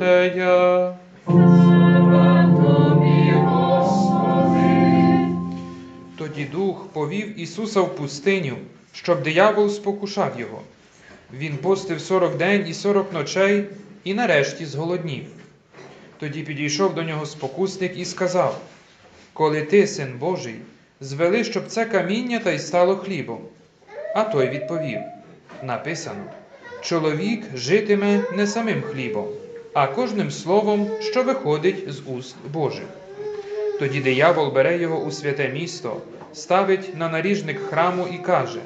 Євангелія. Тоді дух повів Ісуса в пустиню, щоб диявол спокушав його. Він постив сорок день і сорок ночей, і нарешті зголоднів. Тоді підійшов до нього спокусник і сказав: Коли ти, син Божий, звели, щоб це каміння та й стало хлібом. А той відповів: Написано: чоловік житиме не самим хлібом, а кожним словом, що виходить з уст Божих. Тоді диявол бере його у святе місто, ставить на наріжник храму і каже: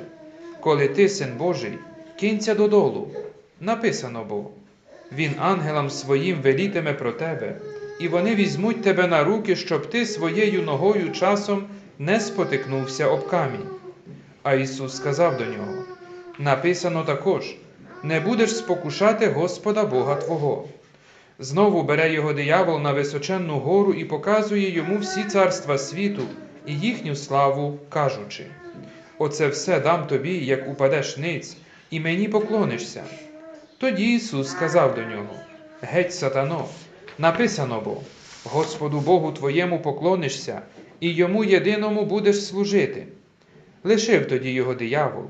Коли ти, син Божий, кинься додолу. Написано бо, він ангелам своїм велітиме про тебе, і вони візьмуть тебе на руки, щоб ти своєю ногою часом не спотикнувся об камінь. А Ісус сказав до нього: Написано також: не будеш спокушати Господа Бога Твого. Знову бере його диявол на височенну гору і показує йому всі царства світу і їхню славу, кажучи: Оце все дам тобі, як упадеш ниць, і мені поклонишся. Тоді Ісус сказав до нього: Геть, сатано, написано бо, Господу Богу твоєму поклонишся, і йому єдиному будеш служити. Лишив тоді його диявол.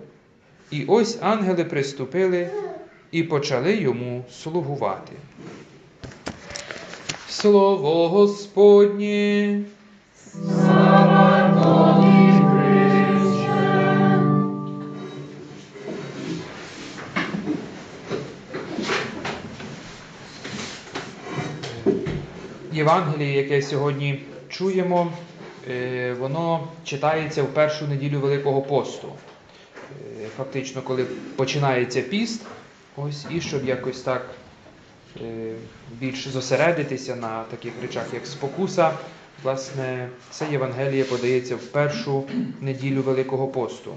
І ось ангели приступили і почали йому слугувати. Слово Господнє. Євангеліє, яке сьогодні чуємо, е, воно читається в першу неділю Великого посту. Е, Фактично, коли починається піст, ось і щоб якось так більш зосередитися на таких речах, як спокуса, власне, це Євангеліє подається в першу неділю Великого посту.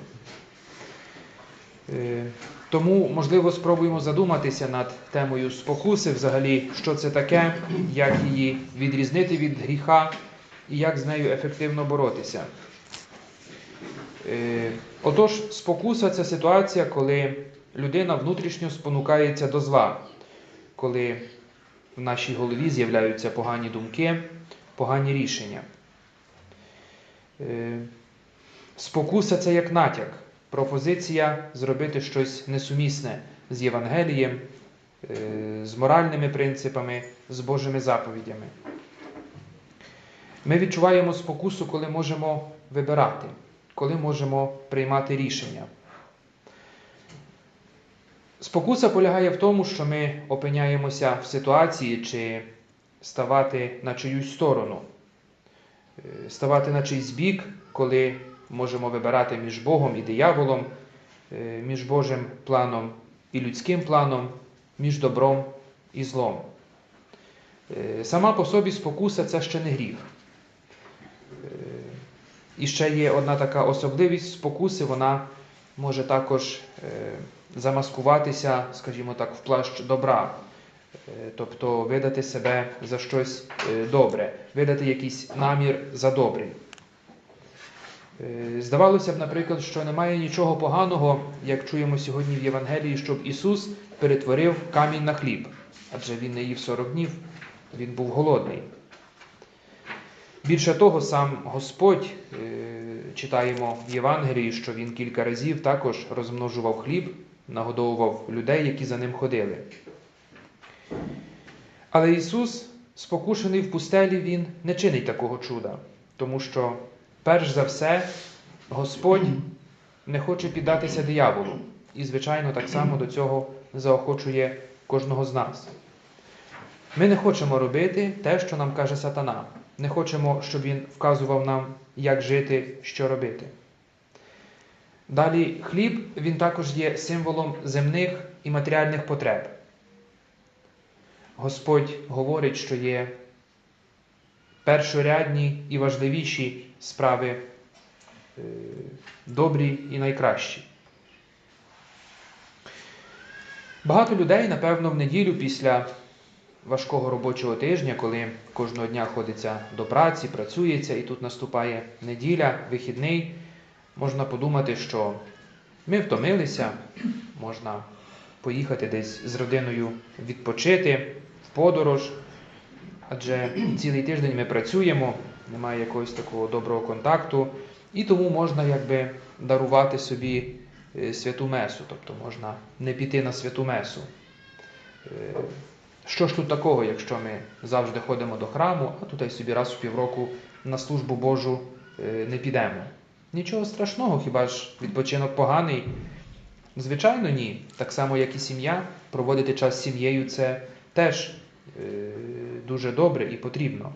Е, Тому, можливо, спробуємо задуматися над темою спокуси, взагалі, що це таке, як її відрізнити від гріха і як з нею ефективно боротися. Е, Отож, спокуса це ситуація, коли людина внутрішньо спонукається до зла, коли в нашій голові з'являються погані думки, погані рішення. Е, Спокуса це як натяк, пропозиція зробити щось несумісне з Євангелієм, е, з моральними принципами, з Божими заповідями. Ми відчуваємо спокусу, коли можемо вибирати, коли можемо приймати рішення. Спокуса полягає в тому, що ми опиняємося в ситуації чи ставати на чиюсь сторону, Е, ставати на чийсь бік, коли можемо вибирати між Богом і дияволом, е, між Божим планом і людським планом, між добром і злом. Е, Сама по собі спокуса це ще не гріх. І ще є одна така особливість спокуси, вона може також замаскуватися, скажімо так, в плащ добра, Е, тобто видати себе за щось е, добре, видати якийсь намір за добрий. Е, Здавалося б, наприклад, що немає нічого поганого, як чуємо сьогодні в Євангелії, щоб Ісус перетворив камінь на хліб, адже Він не їв 40 днів, Він був голодний. Більше того, сам Господь, читаємо в Євангелії, що Він кілька разів також розмножував хліб, нагодовував людей, які за ним ходили. Але Ісус, спокушений в пустелі, Він не чинить такого чуда, тому що, перш за все, Господь не хоче піддатися дияволу, і, звичайно, так само до цього заохочує кожного з нас. Ми не хочемо робити те, що нам каже сатана. Не хочемо, щоб він вказував нам, як жити, що робити. Далі хліб він також є символом земних і матеріальних потреб. Господь говорить, що є першорядні і важливіші справи е, добрі і найкращі. Багато людей, напевно, в неділю після важкого робочого тижня, коли кожного дня ходиться до праці, працюється, і тут наступає неділя, вихідний, можна подумати, що ми втомилися, можна поїхати десь з родиною відпочити в подорож. Адже цілий тиждень ми працюємо, немає якогось такого доброго контакту, і тому можна якби дарувати собі е, святу месу, тобто можна не піти на святу месу. Е, Що ж тут такого, якщо ми завжди ходимо до храму, а тут собі раз у півроку на службу Божу е, не підемо? Нічого страшного, хіба ж відпочинок поганий? Звичайно, ні. Так само, як і сім'я, проводити час з сім'єю це теж е, дуже добре і потрібно.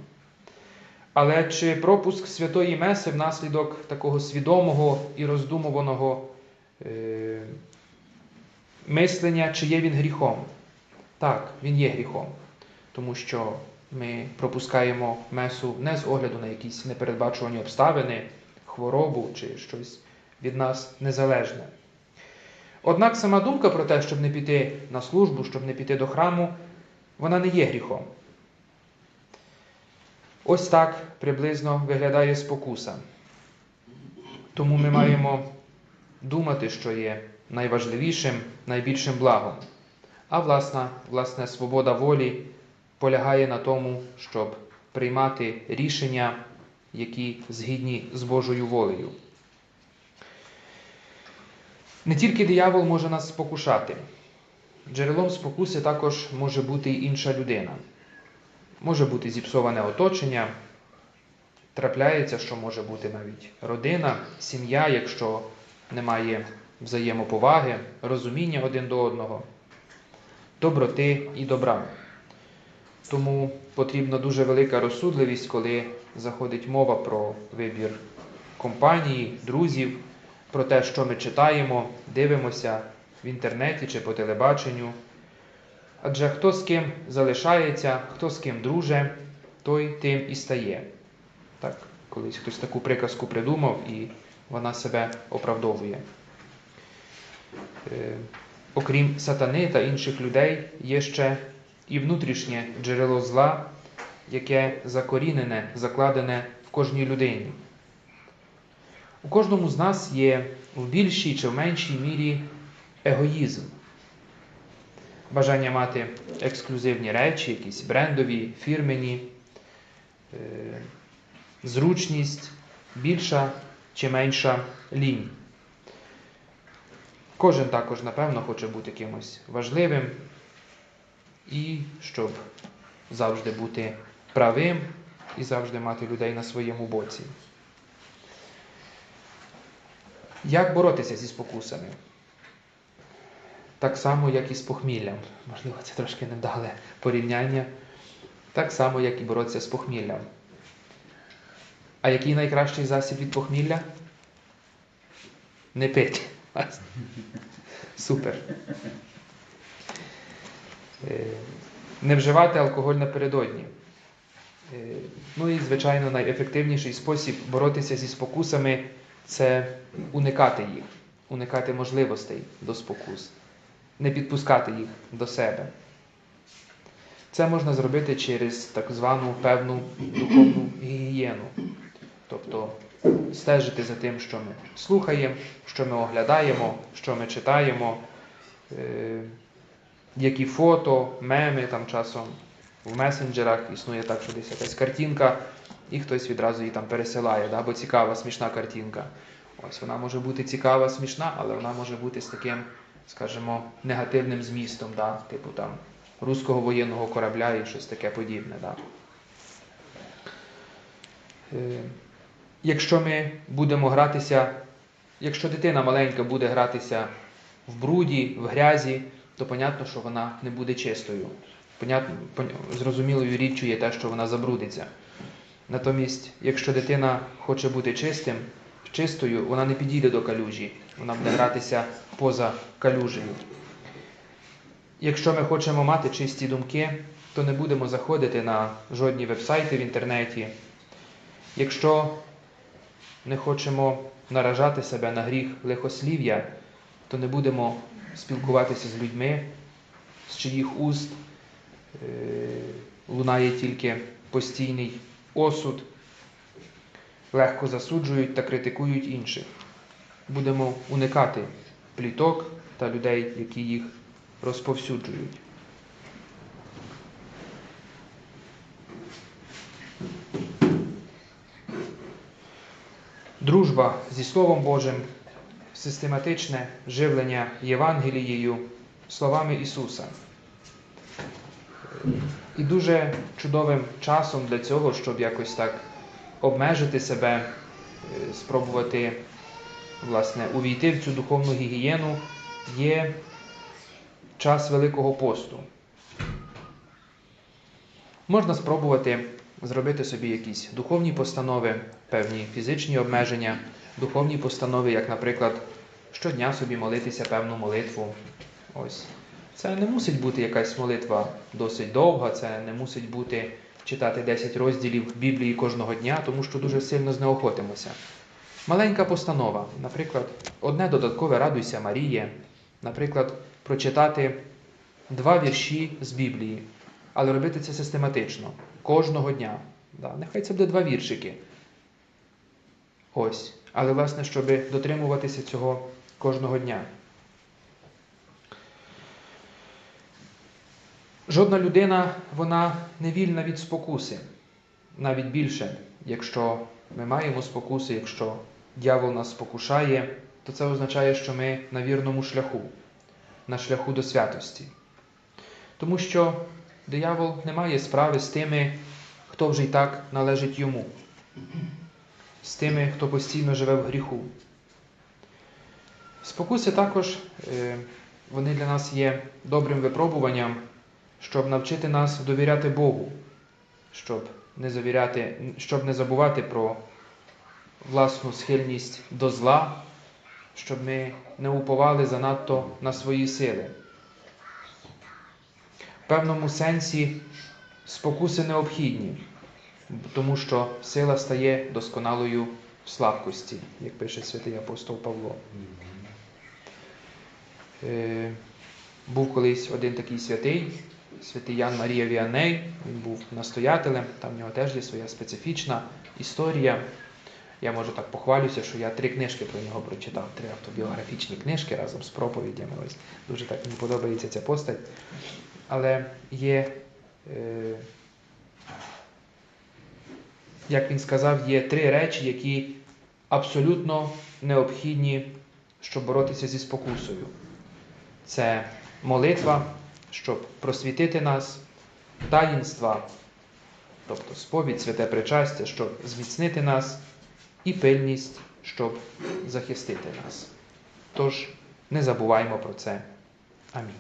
Але чи пропуск святої Меси внаслідок такого свідомого і роздумуваного е, мислення, чи є він гріхом? Так, він є гріхом, тому що ми пропускаємо Месу не з огляду на якісь непередбачувані обставини, хворобу чи щось від нас незалежне. Однак сама думка про те, щоб не піти на службу, щоб не піти до храму, вона не є гріхом. Ось так приблизно виглядає спокуса. Тому ми маємо думати, що є найважливішим, найбільшим благом. А власна, власне, свобода волі полягає на тому, щоб приймати рішення, які згідні з Божою волею. Не тільки диявол може нас спокушати. Джерелом спокуси також може бути й інша людина. Може бути зіпсоване оточення, трапляється, що може бути навіть родина, сім'я, якщо немає взаємоповаги, розуміння один до одного, доброти і добра. Тому потрібна дуже велика розсудливість, коли заходить мова про вибір компанії, друзів, про те, що ми читаємо, дивимося в інтернеті чи по телебаченню. Адже хто з ким залишається, хто з ким друже, той тим і стає. Так, колись хтось таку приказку придумав і вона себе оправдовує. Е, окрім сатани та інших людей, є ще і внутрішнє джерело зла, яке закорінене, закладене в кожній людині. У кожному з нас є в більшій чи в меншій мірі егоїзм, бажання мати ексклюзивні речі, якісь брендові, фірмені, е, зручність, більша чи менша лінь. Кожен також, напевно, хоче бути кимось важливим і щоб завжди бути правим і завжди мати людей на своєму боці. Як боротися зі спокусами? Так само, як і з похміллям. Можливо, це трошки невдале порівняння. Так само, як і боротися з похміллям. А який найкращий засіб від похмілля? Не пити. Супер. Е, Не вживати алкоголь напередодні. Е, Ну і, звичайно, найефективніший спосіб боротися зі спокусами це уникати їх, уникати можливостей до спокус, не підпускати їх до себе. Це можна зробити через так звану певну духовну гігієну. Тобто стежити за тим, що ми слухаємо, що ми оглядаємо, що ми читаємо, е, які фото, меми там часом в месенджерах існує так, що десь якась картинка, і хтось відразу її там пересилає, да? бо цікава, смішна картинка. Ось вона може бути цікава, смішна, але вона може бути з таким, скажімо, негативним змістом, да? типу там руського воєнного корабля і щось таке подібне. Да? Е, Якщо ми будемо гратися, якщо дитина маленька буде гратися в бруді, в грязі, то понятно, що вона не буде чистою. Понятно, пон- зрозумілою річчю є те, що вона забрудиться. Натомість, якщо дитина хоче бути чистим, чистою, вона не підійде до калюжі, вона буде гратися поза калюжею. Якщо ми хочемо мати чисті думки, то не будемо заходити на жодні вебсайти в інтернеті. Якщо не хочемо наражати себе на гріх лихослів'я, то не будемо спілкуватися з людьми, з чиїх уст лунає тільки постійний осуд, легко засуджують та критикують інших. Будемо уникати пліток та людей, які їх розповсюджують. Дружба зі Словом Божим, систематичне живлення Євангелією словами Ісуса. І дуже чудовим часом для цього, щоб якось так обмежити себе, е, спробувати власне, увійти в цю духовну гігієну, є час Великого посту. Можна спробувати зробити собі якісь духовні постанови, певні фізичні обмеження, духовні постанови, як, наприклад, щодня собі молитися певну молитву. Ось. Це не мусить бути якась молитва досить довга, це не мусить бути читати 10 розділів Біблії кожного дня, тому що дуже сильно знеохотимося. Маленька постанова, наприклад, одне додаткове радуйся Маріє, наприклад, прочитати два вірші з Біблії, але робити це систематично, кожного дня. Да, Нехай це буде два віршики. Ось. Але, власне, щоб дотримуватися цього кожного дня. Жодна людина, вона не вільна від спокуси. Навіть більше, якщо ми маємо спокуси, якщо дьявол нас спокушає, то це означає, що ми на вірному шляху, на шляху до святості. Тому що диявол не має справи з тими, хто вже й так належить йому, з тими, хто постійно живе в гріху. Спокуси також е, вони для нас є добрим випробуванням, щоб навчити нас довіряти Богу, щоб не завіряти, щоб не забувати про власну схильність до зла, щоб ми не уповали занадто на свої сили. В певному сенсі спокуси необхідні, тому що сила стає досконалою в слабкості, як пише святий апостол Павло. Е, Був колись один такий святий, святий Ян Марія Віаней, він був настоятелем, там в нього теж є своя специфічна історія. Я можу так похвалюся, що я три книжки про нього прочитав, три автобіографічні книжки разом з проповідями. Ось дуже так мені подобається ця постать. Але є, е, як він сказав, є три речі, які абсолютно необхідні, щоб боротися зі спокусою. Це молитва, щоб просвітити нас, таїнства, тобто сповідь, святе причастя, щоб зміцнити нас, і пильність, щоб захистити нас. Тож не забуваймо про це. Амінь.